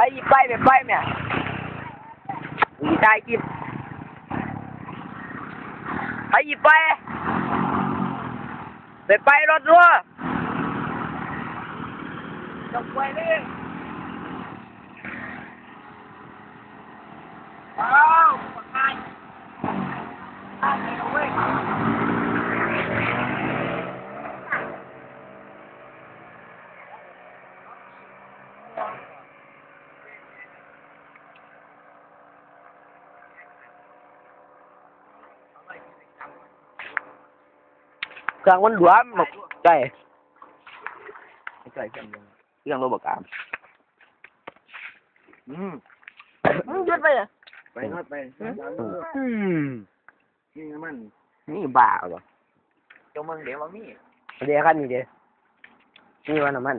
ไปหยิบไปไปไปแม่มีตายกินไปหยิบไปไปไปรถรัวจบไปเลยว้าวตายตายเลยเว้ย เครื่ องมันหลวมหมกใจใจเครื่องมันเรื่องรบกอามอืมยืดไปอะไปนอดไปอืมนี่มันนี่บ้าเหรอเจ้าเมืองเดี๋ยวมามีเดี๋ยวคันนี้เดี๋ยวนี่วันน้ำมัน